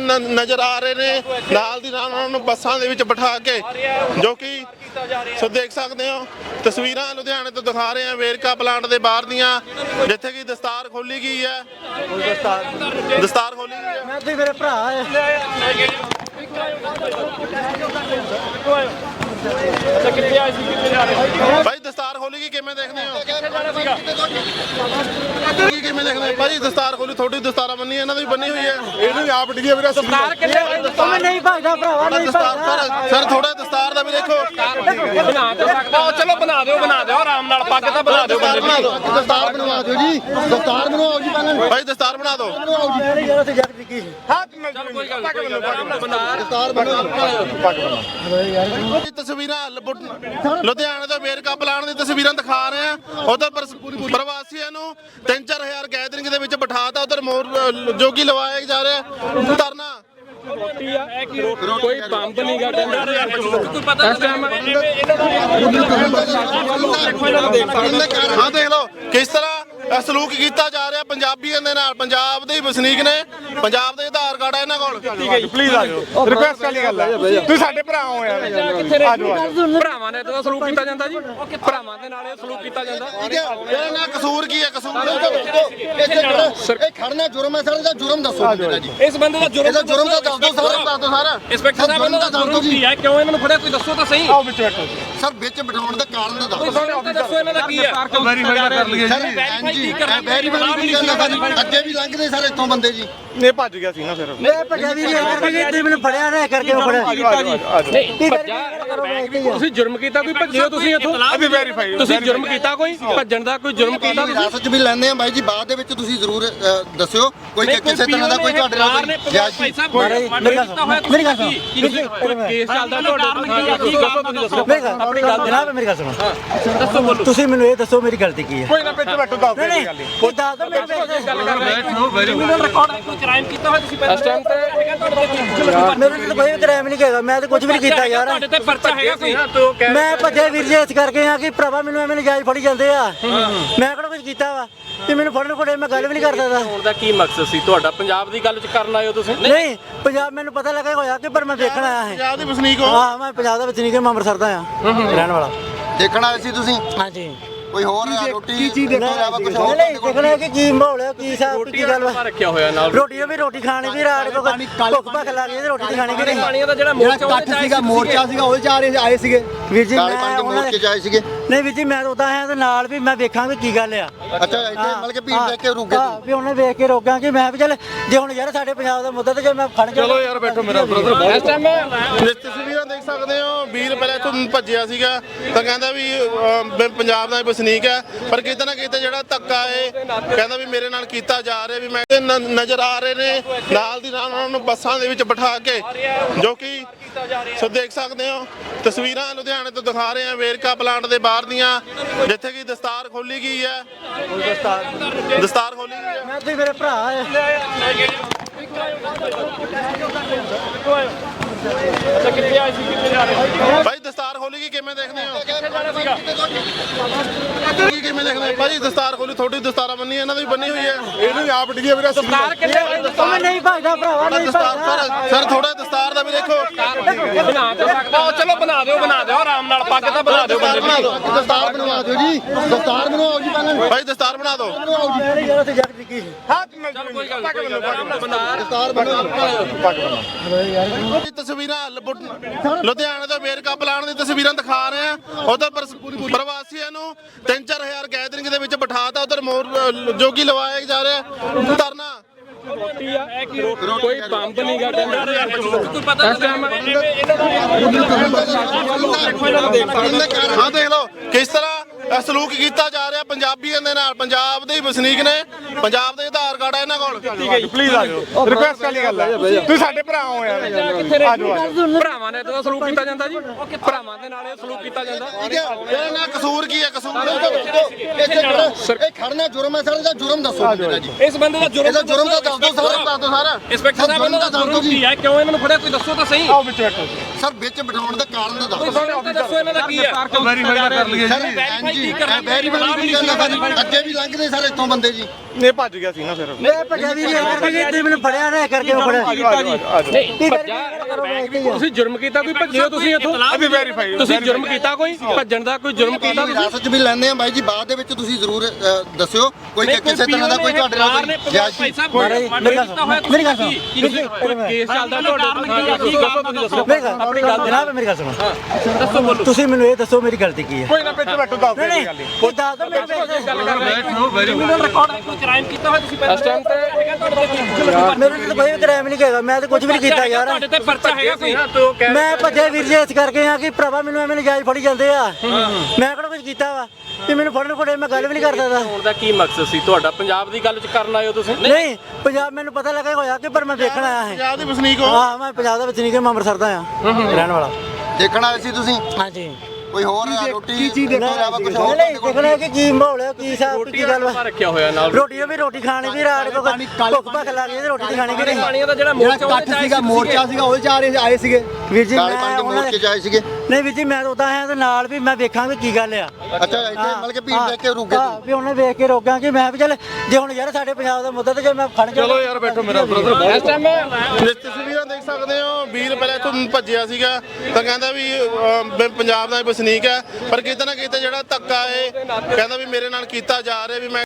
ਨ- ਨਜ਼ਰ ਆ ਰਹੇ ਨੇ। ਨਾਲ ਦੀ ਨਾਲ ਉਹਨਾਂ ਨੂੰ ਬੱਸਾਂ ਦੇ ਵਿੱਚ ਬਿਠਾ ਕੇ ਜੋ ਕਿ ਸੋ ਦੇਖ ਸਕਦੇ ਹੋ ਤਸਵੀਰਾਂ ਲੁਧਿਆਣੇ ਤੋਂ ਦਿਖਾ ਰਹੇ ਹਾਂ। ਵੇਰਕਾ ਪਲਾਂਟ ਦੇ ਬਾਹਰ ਦੀਆਂ ਜਿੱਥੇ ਕਿ ਦਸਤਾਰ ਖੋਲੀ ਗਈ ਹੈ। ਦਸਤਾਰ ਖੋਲੀ ਗਈ ਹੈ। ਮੈਂ ਤੇ ਮੇਰੇ ਭਰਾ ਹੈ ਭਾਈ ਖੋਲੀ ਗਈ ਕਿਵੇਂ ਦੇਖਦੇ ਹੋ? ਕੀ ਕਿਵੇਂ ਦੇਖਦੇ ਹੋ? ਭਾਈ ਦਸਤਾਰ ਖੋਲੀ ਤੁਹਾਡੀ ਦਸਤਾਰਾਂ ਬੰਨੀ ਇਹਨਾਂ ਦੀ ਵੀ ਬੰਨੀ ਹੋਈ ਹੈ। ਇਹਨੂੰ ਵੀ ਆਪ ਡਿੱਗੀ ਵੀਰੇ ਦਸਤਾਰ ਮੈਂ ਨਹੀਂ ਭਜਦਾ ਭਰਾਵਾ ਨਹੀਂ ਦਸਤਾਰ ਭਜਦਾ ਸਰ ਸਰ ਥੋੜਾ ਦਸਤਾਰ ਦਾ ਵੀ ਦੇਖੋ। ਬਣਾ ਤਾਂ ਸਕਦਾ। ਚਲੋ ਬਣਾ ਦਿਓ ਬਣਾ ਦਿਓ ਆਰਾਮ ਨਾਲ ਪੱਗ ਤਾਂ ਬਣਾ ਦਿਓ। ਦਸਤਾਰ ਬਣਾ ਦਿਓ। ਦਸਤਾਰ ਬਣਵਾ ਦਿਓ ਜੀ। ਦਸਤਾਰ ਬਣਵਾਓ ਜੀ ਪਹਿਲਾਂ। ਭਾਈ ਦਸਤਾਰ ਬਣਾ ਦਿਓ। ਯਾਰ ਯਾਰ ਤੇ ਜੱਗ ਦਿੱਕੀ ਹੱਥ ਮਿਲ ਕੋਈ ਗੱਲ ਨਹੀਂ ਆਰਾਮ ਨਾਲ ਬਣਾ ਦਸਤਾਰ ਬਣਵਾ ਪੱਗ ਬਣਾ ਇਹ ਤਸਵੀਰਾਂ ਲੁਧਿਆਣੇ ਤੋਂ ਵੇਰਕਾ ਪਲਾਣ ਦੀ ਤਸਵੀਰਾਂ ਦਿਖਾ ਰਹੇ ਆ ਉਧਰ ਪ੍ਰਵਾਸੀਆਂ ਨੂੰ 3-4000 ਗੈਦਰਿੰਗ ਦੇ ਵਿੱਚ ਬਿਠਾਤਾ। ਉਧਰ ਮੋਰ ਜੋਗੀ ਲਵਾਇਆ ਜਾ ਰਿਹਾ ਧਰਨਾ। ਕੋਈ ਬੰਬ ਨਹੀਂ ਗਾ ਕੋਈ ਪਤਾ ਇਸ ਟਾਈਮ ਹਾਂ ਦੇਖ ਲਓ ਕਿਸ ਤਰ੍ਹਾਂ ਸਲੂਕ ਕੀਤਾ ਜਾ ਰਿਹਾ ਪੰਜਾਬੀਆਂ ਦੇ ਨਾਲ ਪੰਜਾਬ ਦੇ ਹੀ ਵਸਨੀਕ ਨੇ। ਪੰਜਾਬ ਦੇ ਆਧਾਰ ਕਾਰਡ ਆ ਇਹਨਾਂ ਕੋਲ। ਪਲੀਜ਼ ਆ ਜਾਓ। ਰਿਕੁਐਸਟ ਵਾਲੀ ਗੱਲ ਹੈ ਤੁਸੀਂ ਸਾਡੇ ਭਰਾ ਹੋ ਯਾਰ। ਆ ਜਾਓ ਆ ਜਾਓ। ਭਰਾਵਾਂ ਨੇ ਤਾਂ ਸਲੂਕ ਕੀਤਾ ਜਾਂਦਾ ਜੀ। ਭਰਾਵਾਂ ਦੇ ਨਾਲ ਇਹ ਸਲੂਕ ਕੀਤਾ ਜਾਂਦਾ। ਇਹਦਾ ਨਾ ਕਸੂਰ ਕੀ ਹੈ? ਕਸੂਰ ਇਹ ਖੜਨਾ ਜੁਰਮ ਹੈ ਸਰ ਜੁਰਮ ਦੱਸੋ ਜੀ। ਇਸ ਬੰਦੇ ਦਾ ਇਹਦਾ ਜੁਰਮ ਤਾਂ ਦੱਸ। ਦਿਓ ਸਾਰਾ ਦੱਸ ਦਿਓ ਸਾਰਾ। ਇੰਸਪੈਕਟਰ ਸਾਹਿਬ ਇਹਨਾਂ ਦਾ ਜੁਰਮ ਕੀ ਹੈ? ਕਿਉਂ ਇਹਨਾਂ ਨੂੰ ਫੜਿਆ? ਕੋਈ ਦੱਸੋ ਤਾਂ ਸਹੀ। ਆਓ ਵਿੱਚ ਬੈਠੋ। ਸਰ ਵਿੱਚ ਬਿਠਾਉਣ ਦਾ ਕਾਰਨ ਦੱਸੋ ਦੱਸੋ ਇਹਨਾਂ ਦਾ ਕੀ ਹੈ। ਵੈਰੀਫਾਈ ਕਰ ਲਈਏ ਵੈਰੀਫਾਈ ਜੀ ਕਰਨਾ? ਵੈਰੀਫਾਈ ਕੀ ਕਰਨਾ। ਸਰ ਅੱਗੇ ਵੀ ਲੰਘਦੇ ਸਰ ਇੱਥੋਂ ਬੰਦੇ ਜੀ। ਇਹ ਭੱਜ ਗਿਆ ਸੀ ਨਾ ਫਿਰ। ਮੈਂ ਭੱਜਿਆ ਵੀ ਨਹੀਂ ਕਰਕੇ ਤੁਸੀਂ ਮੈਨੂੰ ਫੜਿਆ ਨਾ ਕਰਕੇ ਮੈਂ ਫੜਿਆ ਨਹੀਂ ਭੱਜਾ ਤੁਸੀਂ ਜੁਰਮ ਕੀਤਾ ਕੋਈ ਭੱਜੇ ਹੋ ਤੁਸੀਂ ਇੱਥੋਂ? ਅਭੀ ਵੈਰੀਫਾਈ ਤੁਸੀਂ ਜੁਰਮ ਕੀਤਾ ਕੋਈ? ਭੱਜਣ ਦਾ ਕੋਈ ਜੁਰਮ ਕੀਤਾ ਤੁਸੀਂ? ਹਿਰਾਸਤ 'ਚ ਵੀ ਲੈਂਦੇ ਆ ਬਾਈ ਜੀ ਬਾਅਦ ਦੇ ਵਿੱਚ ਤੁਸੀਂ ਜ਼ਰੂਰ ਦੱਸਿਓ। ਕੋਈ ਕਿਸੇ ਤਰ੍ਹਾਂ ਦਾ ਕੋਈ ਤੁਹਾਡੇ ਨਾਲ ਕੋਈ ਜਾਇਜ਼ ਮੇਰੀ ਗੱਲ ਸੁਣੋ ਮੇਰੀ ਗੱਲ ਸੁਣੋ। ਕੋਈ ਕੇਸ ਚੱਲਦਾ ਤੁਹਾਡੇ ਕੀ ਦੱਸੋ ਤੁਸੀਂ ਦੱਸੋ। ਮੇਰੀ ਗੱਲ ਆਪਣੀ ਗੱਲ ਜਨਾਬ ਮੇਰੀ ਗੱਲ ਸੁਣੋ ਦੱਸੋ ਬੋਲੋ। ਤੁਸੀਂ ਮੈਨੂੰ ਇਹ ਦੱਸੋ ਮੇਰੀ ਗਲਤੀ ਕੀ ਹੈ ਕੋਈ ਨਾ ਵਿੱਚ ਬੈਠੋ ਦੱਸ ਨਹੀਂ ਦੇ ਨਹੀਂ ਗੱਲ। ਕੋਈ ਦੱਸ ਦੋ ਮੇਰੇ ਗੱਲ ਕਰ ਰਹੇ ਹੋ। ਰਿਕਾਰਡ ਕੋਈ ਕ੍ਰਾਈਮ ਕੀਤਾ ਹੋਇਆ ਤੁਸੀਂ ਇਸ ਟਾਈਮ ਮੇਰੇ ਤੇ ਕੋਈ ਕ੍ਰਾਈਮ ਨਹੀਂ ਹੈਗਾ ਮੈਂ ਤਾਂ ਕੁਝ ਵੀ ਨਹੀਂ ਕੀਤਾ ਯਾਰ। ਤੁਹਾਡੇ ਤੇ ਪਰਚਾ ਹੈਗਾ ਕੋਈ? ਮੈਂ ਭੱਜੇ ਵੀਰ ਜੀ ਇਸ ਕਰਕੇ ਆ ਕਿ ਭਰਾਵਾ ਮੈਨੂੰ ਐਵੇਂ ਨਜਾਇਜ਼ ਫੜੀ ਜਾਂਦੇ ਆ। ਮੈਂ ਕਿਹੜਾ ਕੁਝ ਕੀਤਾ ਵਾ? ਤੇ ਮੈਨੂੰ ਫੜਨ ਕੋਲੇ ਮੈਂ ਗੱਲ ਵੀ ਨਹੀਂ ਕਰ ਸਕਦਾ ਹੋਣ ਦਾ ਕੀ ਮਕਸਦ ਸੀ? ਤੁਹਾਡਾ ਪੰਜਾਬ ਦੀ ਗੱਲ ਚ ਕਰਨ ਆਏ ਹੋ ਤੁਸੀਂ? ਨਹੀਂ ਪੰਜਾਬ ਮੈਨੂੰ ਪਤਾ ਲੱਗਾ ਹੋਇਆ ਕਿ ਪਰ ਮੈਂ ਦੇਖਣ ਆਇਆ ਹਾਂ ਪੰਜਾਬ ਦੇ ਵਸਨੀਕ ਹੋ। ਹਾਂ ਮੈਂ ਪੰਜਾਬ ਦਾ ਵਿੱਚ ਨਹੀਂ ਕਿ ਮੈਂ ਅੰਮ੍ਰਿਤਸਰ ਦਾ ਆ। ਰਹਿਣ ਵਾਲਾ। ਦੇਖਣ ਆਏ ਸੀ ਤੁਸੀਂ? ਹਾਂਜੀ। ਕੋਈ ਹੋਰ ਰੋਟੀ ਕੀ ਚੀਜ਼ ਨਹੀਂ ਨਹੀਂ ਦੇਖਣਾ ਕਿ ਕੀ ਮਾਹੌਲ ਹੈ ਕੀ ਹਿਸਾਬ ਕੀ ਗੱਲ ਵਾ ਰੱਖਿਆ ਹੋਇਆ ਨਾਲ। ਰੋਟੀ ਵੀ ਰੋਟੀ ਖਾਣੀ ਵੀ ਰਾਤ ਕੋ ਭੁੱਖ ਭੱਖ ਲੱਗ ਗਈ ਤੇ ਰੋਟੀ ਖਾਣੀ ਵੀ ਨਹੀਂ। ਪਾਣੀਆਂ ਦਾ ਜਿਹੜਾ ਮੋਰਚਾ ਸੀਗਾ ਮੋਰਚਾ ਸੀਗਾ ਉਹਦੇ ਚ ਆ ਰਹੇ ਆਏ ਸੀਗੇ। ਵੀਰ ਜੀ ਕਾਲੇ ਮੈਂ ਪੰਜ ਮੋਰਚੇ ਜਾਏ ਸੀਗੇ। ਨਹੀਂ ਵੀਰ ਜੀ ਮੈਂ ਤਾਂ ਉਦਾਂ ਹੈ ਤੇ ਨਾਲ ਵੀ ਮੈਂ ਵੇਖਾਂਗਾ ਕੀ ਗੱਲ ਆ। ਅੱਛਾ ਇੱਥੇ ਮਤਲਬ ਕਿ ਭੀੜ ਦੇਖ ਕੇ ਰੁਕ ਗਏ ਹਾਂ, ਵੀ ਉਹਨੇ ਵੇਖ ਕੇ ਰੋਕਾਂ ਕਿ ਮੈਂ ਵੀ ਚੱਲ ਜੇ ਹੁਣ ਯਾਰ ਸਾਡੇ ਪੰਜਾਬ ਦਾ ਮੁੱਦਾ ਤੇ ਜੇ ਮੈਂ ਫੜ ਚਲੋ ਯਾਰ ਬੈਠੋ ਮੇਰਾ ਇਸ ਟਾਈਮ ਜਿਸ ਤਸਵੀਰਾਂ ਦੇਖ ਸਕਦੇ ਹੋ। ਵੀਰ ਪਹਿਲਾਂ ਇੱਥੋਂ ਭੱਜਿਆ ਸੀਗਾ ਤਾਂ ਕਹਿੰਦਾ ਵੀ ਅਹ, ਮੈਂ ਪੰਜਾਬ ਦਾ ਵਸਨੀਕ ਹੈ ਪਰ ਕਿਤੇ ਨਾ ਕਿਤੇ ਜਿਹੜਾ ਧੱਕਾ ਏ ਕਹਿੰਦਾ ਵੀ ਮੇਰੇ ਨਾਲ ਕੀਤਾ ਜਾ ਰਿਹਾ ਵੀ ਮੈਂ ਤੇ ਨ- ਨਜ਼ਰ ਆ ਰਹੇ ਨੇ ਨਾਲ ਦੀ ਨਾਲ ਉਹਨਾਂ ਨੂੰ ਬੱਸਾਂ ਦੇ ਵਿੱਚ ਬਿਠਾ ਕੇ ਜੋ ਕਿ ਸੋ ਦੇਖ ਸਕਦੇ ਹੋ ਤਸਵੀਰਾਂ ਲੁਧਿਆਣੇ ਤੋਂ ਦਿਖਾ ਰਹੇ ਹਾਂ ਵੇਰਕਾ ਪਲਾਂਟ ਦੇ ਬਾਹਰ ਦੀਆਂ ਜਿੱਥੇ ਕਿ ਦਸਤਾਰ ਖੋਲੀ ਗਈ ਹੈ। ਦਸਤਾਰ ਖੋਲੀ ਗਈ ਹੈ। ਮੈਂ ਤੇ ਮੇਰੇ ਭਰਾ ਹੈ ਭਾਈ ਦਸਤਾਰ ਖੋਲੀ ਕਿਵੇਂ ਦੇਖਦੇ ਹੋ? ਕੀ ਕਿਵੇਂ ਦੇਖਦੇ ਹੋ? ਭਾਈ ਦਸਤਾਰ ਖੋਲੀ ਤੁਹਾਡੀ ਦਸਤਾਰਾਂ ਬੰਨੀ ਇਹਨਾਂ ਦੀ ਵੀ ਬੰਨੀ ਹੋਈ ਹੈ। ਇਹਨੂੰ ਵੀ ਆਪ ਡਿੱਗੀ ਵੀਰੇ ਕਾਰ ਕਿੱਥੇ ਨਹੀਂ ਭਜਦਾ ਭਰਾਵਾ ਨਹੀਂ ਦਸਤਾਰ ਭਜਦਾ। ਸਰ ਥੋੜਾ ਦਸਤਾਰ ਦਾ ਵੀ ਦੇਖੋ। ਬਣਾ ਤਾਂ ਸਕਦਾ ਉਹ ਚਲੋ ਬਣਾ ਦਿਓ ਬਣਾ ਦਿਓ ਆਰਾਮ ਨਾਲ ਪੱਗ ਤਾਂ ਬਣਾ ਦਿਓ ਦਸਤਾਰ ਬਣਾ ਦਿਓ। ਦਸਤਾਰ ਬਣਵਾ ਦਿਓ ਜੀ। ਦਸਤਾਰ ਬਣਵਾਓ ਜੀ ਪਹਿਲਾਂ। ਭਾਈ ਦਸਤਾਰ ਬਣਾ ਦਿਓ। ਯਾਰ ਯਾਰ ਤੇ ਜੱਗ ਦਿੱਕੀ ਹੱਥ ਮਿਲ ਕੋਈ ਗੱਲ ਨਹੀਂ ਆਰਾਮ ਨਾਲ ਬਣਾ ਦਸਤਾਰ ਬਣਵਾ ਪੱਗ ਬਣਾ ਇਹ ਤਸਵੀਰਾਂ ਲੁਧਿਆਣੇ ਤੋਂ ਵੇਰਕਾ ਪਲਾਣ ਦੀ ਤਸਵੀਰਾਂ ਦਿਖਾ ਰਹੇ ਆ। ਉਧਰ ਪ੍ਰਵਾਸੀਆਂ ਨੂੰ 3-4000 ਗੈਦਰਿੰਗ ਦੇ ਵਿੱਚ ਬਿਠਾਤਾ ਉਧਰ ਮੋਰ ਜੋਗੀ ਲਵਾਇਆ ਜਾ ਰਿਹਾ। ਧਰਨਾ। ਕੋਈ ਬੰਬ ਨਹੀਂ ਗਾ ਹਾਂ ਦੇਖ ਲਓ ਕਿਸ ਤਰ੍ਹਾਂ ਸਲੂਕ ਕੀਤਾ ਜਾ ਰਿਹਾ ਪੰਜਾਬੀਆਂ ਦੇ ਨਾਲ ਪੰਜਾਬ ਦੇ ਹੀ ਵਸਨੀਕ ਨੇ। ਪੰਜਾਬ ਦੇ ਆਧਾਰ ਕਾਰਡ ਆ ਇਹਨਾਂ ਕੋਲ। ਪਲੀਜ਼ ਆ ਜਾਓ। ਰਿਕੁਐਸਟ ਵਾਲੀ ਗੱਲ ਹੈ ਤੁਸੀਂ ਸਾਡੇ ਭਰਾ ਹੋ ਯਾਰ। ਆ ਜਾਓ ਆ ਜਾਓ ਭਰਾਵਾਂ ਨੇ ਤਾਂ ਸਲੂਕ ਕੀਤਾ ਜਾਂਦਾ ਜੀ। ਭਰਾਵਾਂ ਦੇ ਨਾਲ ਇਹ ਸਲੂਕ ਕੀਤਾ ਜਾਂਦਾ। ਇਹਦਾ ਨਾ ਕਸੂਰ ਕੀ ਹੈ? ਕਸੂਰ ਇਹ ਖੜਨਾ ਜੁਰਮ ਹੈ ਸਰ ਜੁਰਮ ਦੱਸੋ ਜੀ। ਇਸ ਬੰਦੇ ਦਾ ਇਹਦਾ ਜੁਰਮ ਤਾਂ ਦੱਸ ਦਿਓ ਸਾਰਾ ਦੱਸ। ਦਿਓ ਸਾਰਾ। ਇੰਸਪੈਕਟਰ ਸਾਹਿਬ ਇਹਨਾਂ ਦਾ ਜੁਰਮ ਕੀ ਹੈ? ਕਿਉਂ ਇਹਨਾਂ ਨੂੰ ਫੜਿਆ? ਕੋਈ ਦੱਸੋ ਤਾਂ ਸਹੀ। ਆਓ ਵਿੱਚ ਬੈਠੋ ਸਰ ਵਿੱਚ ਬਿਠਾਉਣ ਦਾ ਕਾਰਨ ਦੱਸੋ। ਦੱਸੋ ਇਹਨਾਂ ਦਾ ਕੀ ਹੈ। ਵੈਰੀਫਾਈ ਕਰ ਲਈਏ ਵੈਰੀਫਾਈ ਜੀ। ਕੀ ਗੱਲ ਹੈ ਅੱਗੇ ਵੀ ਲੰਘਦੇ ਸਾਰੇ ਇੱਥੋਂ ਬੰਦੇ ਜੀ। ਇਹ ਭੱਜ ਗਿਆ ਸੀ ਨਾ ਫਿਰ। ਮੈਂ ਭੱਜਿਆ ਜੀ ਇਸ ਕਰਕੇ ਤੁਸੀਂ ਮੈਨੂੰ ਫੜਿਆ ਨਾ ਕਰਕੇ ਮੈਂ ਫੜਿਆ ਨਹੀਂ ਤੁਸੀਂ ਜੁਰਮ ਕੀਤਾ ਕੋਈ? ਭੱਜੇ ਹੋ ਤੁਸੀਂ ਇੱਥੋਂ? ਅਸੀਂ ਵੈਰੀਫਾਈ ਤੁਸੀਂ ਜੁਰਮ ਕੀਤਾ ਕੋਈ? ਭੱਜਣ ਦਾ ਕੋਈ ਜੁਰਮ ਕੀਤਾ ਤੁਸੀਂ? ਹਿਰਾਸਤ 'ਚ ਵੀ ਲੈਂਦੇ ਆ ਬਾਈ ਜੀ ਬਾਅਦ ਦੇ ਵਿੱਚ ਤੁਸੀਂ ਜ਼ਰੂਰ ਅ, ਦੱਸਿਓ। ਕੋਈ ਕਿਸੇ ਤਰ੍ਹਾਂ ਦਾ ਕੋਈ ਤੁਹਾਡੇ ਨਾਲ ਕੋਈ ਜਾਇਜ਼ ਮੇਰੀ ਗੱਲ ਸੁਣੋ ਮੇਰੀ ਗੱਲ ਸੁਣੋ। ਕੋਈ ਕੇਸ ਚੱਲਦਾ ਤੁਹਾਡੇ ਕੀ ਦੱਸੋ ਤੁਸੀਂ ਦੱਸੋ? ਮੇਰੀ ਗੱਲ ਆਪਣੀ ਗੱਲ ਜਨਾਬ ਮੇਰੀ ਗੱਲ ਸੁਣੋ। ਦੱਸੋ ਬੋਲੋ। ਤੁਸੀਂ ਮੈਨੂੰ ਇਹ ਦੱਸੋ ਮੇਰੀ ਗਲਤੀ ਕੀ ਹੈ ਕੋਈ ਨਾ ਬੈਠੋ ਬੈਠੋ ਦੱਸ ਨਹੀਂ ਦੇ ਨਹੀਂ ਗੱਲ। ਉਹ ਦੱਸ ਦੋ ਮੇਰੇ ਗੱਲ ਕਰ ਬੈਠੋ ਰਿਕਾਰਡ ਕੋਈ ਕ੍ਰਾਈਮ ਕੀਤਾ ਹੋਇਆ ਤੁਸੀਂ ਇਸ ਟਾਈਮ ਤੇ ਮੇਰੇ ਤੇ ਕੋਈ ਕ੍ਰਾਈਮ ਨਹੀਂ ਹੈਗਾ ਮੈਂ ਤਾਂ ਕੁਝ ਵੀ ਨਹੀਂ ਕੀਤਾ ਯਾਰ। ਤੁਹਾਡੇ ਤੇ ਪਰਚਾ ਹੈਗਾ ਕੋਈ? ਮੈਂ ਭੱਜੇ ਵੀਰ ਜੀ ਇਸ ਕਰਕੇ ਆ ਕਿ ਭਰਾਵਾ ਮੈਨੂੰ ਐਵੇਂ ਨਜਾਇਜ਼ ਫੜੀ ਜਾਂਦੇ ਆ। ਮੈਂ ਕਿਹੜਾ ਕੁਝ ਕੀਤਾ ਵਾ? ਕਿ ਮੈਨੂੰ ਫੜਨ ਕੋਲੇ ਮੈਂ ਗੱਲ ਵੀ ਨਹੀਂ ਕਰ ਸਕਦਾ। ਹੋਣ ਦਾ ਕੀ ਮਕਸਦ ਸੀ ਤੁਹਾਡਾ? ਪੰਜਾਬ ਦੀ ਗੱਲ ਚ ਕਰਨ ਆਏ ਹੋ ਤੁਸੀਂ? ਨਹੀਂ ਪੰਜਾਬ ਮੈਨੂੰ ਪਤਾ ਲੱਗਾ ਹੋਇਆ ਕਿ ਪਰ ਮੈਂ ਦੇਖਣ ਆਇਆ ਹਾਂ ਪੰਜਾਬ ਦੇ ਵਸਨੀਕ ਹੋ? ਹਾਂ ਮੈਂ ਪੰਜਾਬ ਦਾ ਵਿੱਚ ਨਹੀਂ ਕਿ ਮੈਂ ਅੰਮ੍ਰਿਤਸਰ ਦਾ ਆ। ਰਹਿਣ ਵਾਲਾ। ਦੇਖਣ ਆਏ ਸੀ ਤੁਸੀਂ? ਹਾਂਜੀ। ਕੋਈ ਹੋਰ ਰੋਟੀ ਕੀ ਚੀਜ਼ ਦੇਖੋ? ਇਲਾਵਾ ਕੁਝ ਹੋਰ ਨਹੀਂ ਦੇਖਣਾ ਕਿ ਕੀ ਮਾਹੌਲ ਹੈ ਕੀ ਹਿਸਾਬ ਕੀ ਗੱਲ ਵਾ ਰੱਖਿਆ ਹੋਇਆ ਨਾਲ। ਰੋਟੀ ਵੀ ਰੋਟੀ ਖਾਣੀ ਵੀ ਰਾਤ ਕੋ ਭੁੱਖ ਭੱਖ ਲੱਗ ਗਈ ਤੇ ਰੋਟੀ ਖਾਣੀ ਵੀ ਨਹੀਂ। ਪਾਣੀਆਂ ਦਾ ਜਿਹੜਾ ਮੋਰਚਾ ਸੀਗਾ ਮੋਰਚਾ ਸੀਗਾ ਉਹਦੇ ਚ ਆ ਰਹੇ ਆਏ ਸੀਗੇ। ਵੀਰ ਜੀ ਮੈਂ ਪੰਜ ਉਹਨਾਂ ਮੋਰਚੇ ਚ ਆਏ ਸੀਗੇ। ਨਹੀਂ ਵੀਰ ਜੀ ਮੈਂ ਤਾਂ ਉਦਾਂ ਹੈ ਤੇ ਨਾਲ ਵੀ ਮੈਂ ਵੇਖਾਂਗਾ ਕੀ ਗੱਲ ਆ। ਅੱਛਾ ਇੱਥੇ ਮਤਲਬ ਕਿ ਭੀੜ ਦੇਖ ਕੇ ਰੁਕ ਗਏ ਹਾਂ, ਵੀ ਉਹਨੇ ਵੇਖ ਕੇ ਰੋਕਾਂ ਕਿ ਮੈਂ ਵੀ ਚੱਲ ਜੇ ਹੁਣ ਯਾਰ ਸਾਡੇ ਪੰਜਾਬ ਦਾ ਮੁੱਦਾ ਤੇ ਜੇ ਮੈਂ ਖੜ ਚਲੋ ਯਾਰ ਬੈਠੋ ਮੇਰਾ ਇਸ ਟਾਈਮ ਜਿਸ ਤਸਵੀਰਾਂ ਦੇਖ ਸਕਦੇ ਹੋ ਵੀਰ ਪਹਿਲਾਂ ਇੱਥੋਂ ਭੱਜਿਆ ਸੀਗਾ ਤਾਂ ਕਹਿੰਦਾ ਵੀ ਅਹ, ਮੈਂ ਪੰਜਾਬ ਦਾ ਹੀ ਵਸਨੀਕ ਹੈ ਪਰ ਕਿਤੇ ਨਾ ਕਿਤੇ ਜਿਹੜਾ ਧੱਕਾ ਹੈ ਕਹਿੰਦਾ ਵੀ ਮੇਰੇ ਨਾਲ ਕੀਤਾ ਜਾ ਰਿਹਾ ਵੀ ਮੈਂ